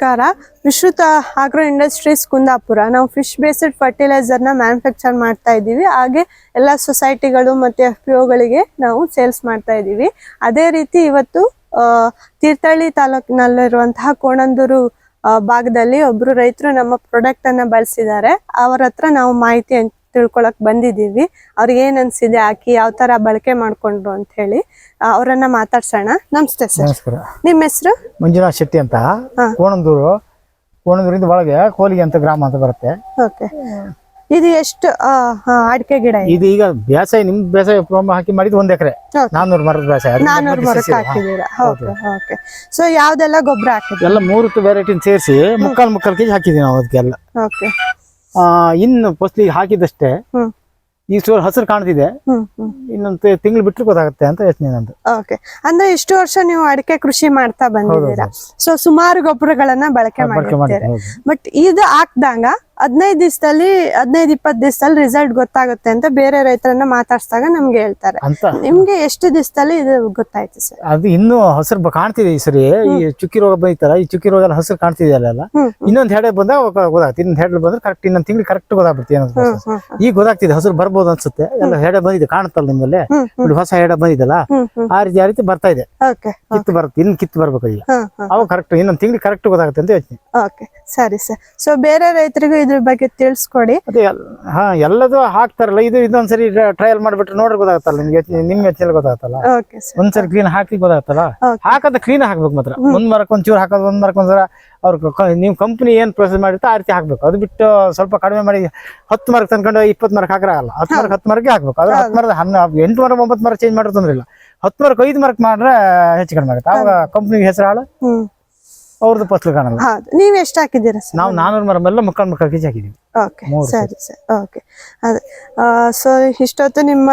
ನಮಸ್ಕಾರ. Vishruta agro industries Kundapura. ನಾವು fish based ಫರ್ಟಿಲೈಸರ್ನ manufacture ಮಾಡ್ತಾ ಇದ್ದೀವಿ. ಹಾಗೆ ಎಲ್ಲ ಸೊಸೈಟಿಗಳು ಮತ್ತು ಎಫ್ ಪಿ ಒಗಳಿಗೆ ನಾವು ಸೇಲ್ಸ್ ಮಾಡ್ತಾ ಇದ್ದೀವಿ. ಅದೇ ರೀತಿ ಇವತ್ತು ತೀರ್ಥಹಳ್ಳಿ ತಾಲೂಕಿನಲ್ಲಿರುವಂತಹ ಕೋಣಂದೂರು ಭಾಗದಲ್ಲಿ ಒಬ್ಬರು ರೈತರು ನಮ್ಮ ಪ್ರಾಡಕ್ಟ್ ಅನ್ನ ಬಳಸಿದ್ದಾರೆ. ಅವರ ಹತ್ರ ನಾವು ಮಾಹಿತಿ ತಿಳ್ಕೊಳಕ್ ಬಂದಿದ್ದೀವಿ. ಅವ್ರಿಗೆ ಏನ್ ಅನ್ಸಿದೆ ಆಕಿ ಯಾವ ತರ ಬಳಕೆ ಮಾಡ್ಕೊಂಡ್ರು ಅಂತ ಹೇಳಿ ಅವರನ್ನ ಮಾತಾಡ್ಸೋಣ. ನಮಸ್ತೆ ಸರ್. ನಮಸ್ಕಾರ. ನಿಮ್ಮ ಹೆಸರು? ಮಂಜುನಾಥ್ ಶೆಟ್ಟಿ ಅಂತ. ಕೋಣಂದೂರು. ಕೋಣಂದೂರಿಂದ ಒಳಗೆ ಕೋಲಿಗೆ ಅಂತ ಗ್ರಾಮ ಅಂತ ಬರುತ್ತೆ. ಓಕೆ. ಇದು ಎಷ್ಟು ಅಡಿಕೆ ಗಿಡ ಇದೆ? ಇದು ಈಗ ಬೇಸಾಯ ನಿಮ್ ಬೇಸಾಯ ಪ್ರೋಮ ಹಾಕಿ ಮಾಡಿದ್ ಒಂದ್ ಎಕರೆ. ನಾನೂರು ನಾನ್ನೂರು ಮರದ ಬೇಸಾಯ. ಅದು ಮರಕ್ಕೆ ಹಾಕಿದ್ದೀರಾ? Okay okay. ಸೊ ಯಾವ್ದೆಲ್ಲ ಗೊಬ್ಬರ ಹಾಕಿದ್ರಿ ಎಲ್ಲ ಮೂರು ವೆರೈಟಿ ಸೇರಿಸಿ ಮುಕ್ಕಾಲ್ ಮುಕ್ಕಾಲ್ ಕೆಜಿ ಹಾಕಿದೀವಿ ನಾವು ಅದಕ್ಕೆಲ್ಲ. ಓಕೆ. ಇನ್ನು ಫಸ್ಲಿಗೆ ಹಾಕಿದಷ್ಟೇ ಈ ಸ್ಟೋರ್ ಹಸಿರು ಕಾಣ್ತಿದೆ. ಇನ್ನೊಂದು ತಿಂಗಳು ಬಿಟ್ಟರೆ ಗೊತ್ತಾಗುತ್ತೆ ಅಂತ ಯೋಚನೆ ನಂದು. ಓಕೆ ಅಂದ್ರೆ ಇಷ್ಟು ವರ್ಷ ನೀವು ಅಡಿಕೆ ಕೃಷಿ ಮಾಡ್ತಾ ಬಂದಿದ್ದೀರಾ. ಸೊ ಸುಮಾರು ಗೊಬ್ಬರಗಳನ್ನ ಬಳಕೆ ಮಾಡ್ತೀರಾ ಮಾಡಿ ಬಟ್ ಇದು ಹಾಕ್ದಾಗ ಹದಿನೈದು ದಿವಸದಲ್ಲಿ ಹದಿನೈದು ಇಪ್ಪತ್ತು ದಿವಸದಲ್ಲಿ ರಿಸಲ್ಟ್ ಗೊತ್ತಾಗುತ್ತೆ ಅಂತ ಬೇರೆ ರೈತರನ್ನ ಮಾತಾಡ್ಸಿದಾಗ ನಮ್ಗೆ ಹೇಳ್ತಾರೆ. ನಿಮ್ಗೆ ಎಷ್ಟು ದಿವಸದಲ್ಲಿ ಇದು ಗೊತ್ತಾಯ್ತು ಸರ್? ಅದು ಇನ್ನು ಹಸಿರು ಕಾಣ್ತಿದೆ ಈ ಸರಿ. ಈ ಚುಕ್ಕಿ ರೋಗ ಬೈತಾರ ಈ ಚುಕ್ಕಿ ರೋಗ ಹಸಿರು ಕಾಣ್ತಿದೆ ಅಲ್ಲೆಲ್ಲ ಹ್ಮ್ ಇನ್ನೊಂದ್ ಹೆಡೆ ಬಂದಾಗ ಗೊತ್ತಾಗ್ತದೆ ಇನ್ನೊಂದ್ ಹೆಡೆ ಬಂದ್ರೆ ಕರೆಕ್ಟ್ ಇನ್ನೊಂದ್ ತಿಂಗಳು ಕರೆಕ್ಟ್ ಗೊತ್ತಾಗ್ಬಿಡ್ತೀವಿ ಈಗ ಗೊತ್ತಾಗ್ತಿದೆ ಹಸಿರು ಬರ್ಬೋದು ಅನ್ಸುತ್ತೆ. ಎಲ್ಲ ಹೆಡೆ ಬಂದಿದೆ ಕಾಣುತ್ತಲ್ಲ ನಿಮ್ಮಲ್ಲಿ? ಹೊಸ ಹೆಡೆ ಬಂದಿದಲ್ಲ ಆ ರೀತಿ ಆ ರೀತಿ ಬರ್ತಾ ಇದೆ. ಓಕೆ ಕಿತ್ತು ಬರುತ್ತೆ ಇನ್ನು ಕಿತ್ತು ಬರ್ಬೇಕು ಈಗ. ಅವಾಗ ಕರೆಕ್ಟ್ ಇನ್ನೊಂದ್ ತಿಂಗಳು ಕರೆಕ್ಟ್ ಗೊತ್ತಾಗುತ್ತೆ ಅಂತ ಯೋಚನೆ. ಓಕೆ ಸರಿ ಸರ್. ಸೊ ಬೇರೆ ರೈತರಿಗೂ ಇದ್ರ ಬಗ್ಗೆ ತಿಳಿಸ್ಕೊಡಿ. ಅದೇ ಹಾ ಎಲ್ಲದು ಹಾಕ್ತಾರಲ್ಲ ಇದು ಇದೊಂದ್ಸರಿ ಟ್ರಯಲ್ ಮಾಡ್ಬಿಟ್ರೆ ನೋಡ್ರಿ ಗೊತ್ತಾಗತ್ತಲ್ಲ ನಿಮ್ಗೆ ನಿಮ್ಗೆ ನಿಮ್ ಯೋಚನೆ ಗೊತ್ತಾಗತ್ತಲ್ಲ? ಒಂದ್ಸರಿ ಕ್ಲೀನ್ ಹಾಕಿ ಗೊತ್ತಾಗತ್ತಲ್ಲ? ಹಾಕದ್ ಕ್ಲೀನ್ ಹಾಕ್ಬೇಕು ಮಾತ್ರ. ಒಂದ್ ಮರಕ್ ಒಂದ್ ಚೂರು ಹಾಕೋದು ಒಂದ್ ಮರಕ್ ಒಂದ್ಸರ ಅವ್ರ ನೀವು ಕಂಪ್ನಿ ಏನ್ ಪ್ರೊಸೆಸ್ ಮಾಡಿರ್ತಾ ಆ ರೀತಿ ಹಾಕ್ಬೇಕು. ಅದು ಬಿಟ್ಟು ಸ್ವಲ್ಪ ಕಡಿಮೆ ಮಾಡಿ ಹತ್ತು ಮಾರ್ಕ್ ತಂದ್ಕೊಂಡು ಇಪ್ಪತ್ತು ಮಾರ್ಕ್ ಹಾಕ್ರಾಗಲ್ಲ ಹತ್ತು ಮರಕ್ ಹತ್ತು ಮರಕ್ಕೆ ಹಾಕ್ಬೇಕು. ಅದ್ರ ಹತ್ತು ಮರದ ಹನ್ನ ಎಂಟು ಮರ ಒಂಬತ್ತು ಮರ ಚೇಂಜ್ ಮಾಡಿದ್ರೆ ತೊಂದ್ರೆ ಇಲ್ಲ. ಹತ್ತು ಮರಕ್ ಐದು ಮರಕ್ ಮಾಡ್ರೆ ಹೆಚ್ಚು ಕಡಿಮೆ ಆಗುತ್ತೆ. ಆವಾಗ ಕಂಪ್ನಿಗೆ ಹೆಸರು ಹಾಳು. ಅವ್ರದ್ದು ಫಸ್ಲು ಕಾಣಲ್ಲ. ಹೌದು. ನೀವ್ ಎಷ್ಟು ಹಾಕಿದ್ದೀರಾ ಸರ್? ನಾವು ನಾನೂರು ಮರ ಮೇಲೆ ಮುಕ್ಕಾಲ್ ಮುಕ್ಕಾಲ್ ಕೆಜಿ ಹಾಕಿದೀವಿ. ಓಕೆ. ಸರಿ ಸರ್. ಓಕೆ. ಅದೇ. ಸೊ ಇಷ್ಟೊತ್ತು ನಿಮ್ಮ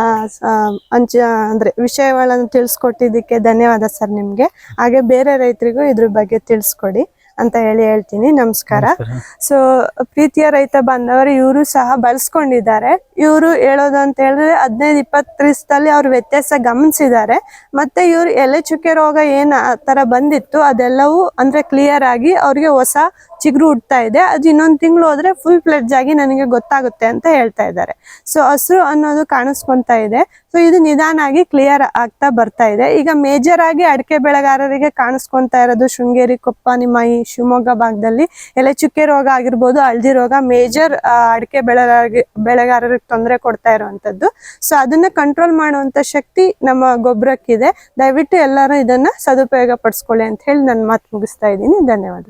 ಆ, ಸ- ಆ, ಅಂಚ ಅಂದ್ರೆ ವಿಷಯಗಳನ್ನು ತಿಳಿಸ್ಕೊಟ್ಟಿದ್ದಕ್ಕೆ ಧನ್ಯವಾದ ಸರ್ ನಿಮ್ಗೆ. ಹಾಗೆ ಬೇರೆ ರೈತರಿಗೂ ಇದ್ರ ಬಗ್ಗೆ ತಿಳಿಸ್ಕೊಡಿ. ಅಂತ ಹೇಳಿ ಹೇಳ್ತೀನಿ. ನಮಸ್ಕಾರ. ಸೊ ಪ್ರೀತಿಯ ರೈತ ಬಂದವರು ಇವರು ಸಹ ಬಳಸ್ಕೊಂಡಿದ್ದಾರೆ. ಇವರು ಹೇಳೋದು ಅಂತ ಹೇಳಿದ್ರೆ ಹದಿನೈದು ಇಪ್ಪತ್ತು ದಿವಸದಲ್ಲಿ ಅವ್ರ ವ್ಯತ್ಯಾಸ ಗಮನಿಸಿದ್ದಾರೆ. ಮತ್ತೆ ಇವ್ರು ಎಲೆ ಚುಕ್ಕೆ ರೋಗ ಏನ್ ಆ ತರ ಬಂದಿತ್ತು ಅದೆಲ್ಲವೂ ಅಂದ್ರೆ ಕ್ಲಿಯರ್ ಆಗಿ ಅವ್ರಿಗೆ ಹೊಸ ಚಿಗುರು ಹುಡ್ತಾ ಇದೆ. ಅದು ಇನ್ನೊಂದು ತಿಂಗಳು ಹೋದ್ರೆ ಫುಲ್ ಫ್ಲೆಡ್ಜ್ ಆಗಿ ನನಗೆ ಗೊತ್ತಾಗುತ್ತೆ ಅಂತ ಹೇಳ್ತಾ ಇದ್ದಾರೆ. ಸೊ ಹಸಿರು ಅನ್ನೋದು ಕಾಣಿಸ್ಕೊಂತಾ ಇದೆ. ಸೊ ಇದು ನಿಧಾನ ಆಗಿ ಕ್ಲಿಯರ್ ಆಗ್ತಾ ಬರ್ತಾ ಇದೆ. ಈಗ ಮೇಜರ್ ಆಗಿ ಅಡಿಕೆ ಬೆಳೆಗಾರರಿಗೆ ಕಾಣಿಸ್ಕೊಂತ ಇರೋದು ಶೃಂಗೇರಿ ಕೊಪ್ಪ ನಿಮ್ಮ ಈ ಶಿವಮೊಗ್ಗ ಭಾಗದಲ್ಲಿ ಎಲೆ ಚುಕ್ಕೆ ರೋಗ ಆಗಿರ್ಬೋದು, ಹಳದಿ ರೋಗ ಮೇಜರ್ ಅಡಿಕೆ ಬೆಳೆಗಾರ ಬೆಳೆಗಾರರಿಗೆ ತೊಂದರೆ ಕೊಡ್ತಾ ಇರುವಂತದ್ದು ಸೊ ಅದನ್ನ ಕಂಟ್ರೋಲ್ ಮಾಡುವಂತ ಶಕ್ತಿ ನಮ್ಮ ಗೊಬ್ಬರಕ್ಕಿದೆ ದಯವಿಟ್ಟು ಎಲ್ಲರೂ ಇದನ್ನ ಸದುಪಯೋಗ ಪಡಿಸ್ಕೊಳ್ಳಿ ಅಂತ ಹೇಳಿ ನನ್ನ ಮಾತು ಮುಗಿಸ್ತಾ ಇದ್ದೀನಿ. ಧನ್ಯವಾದ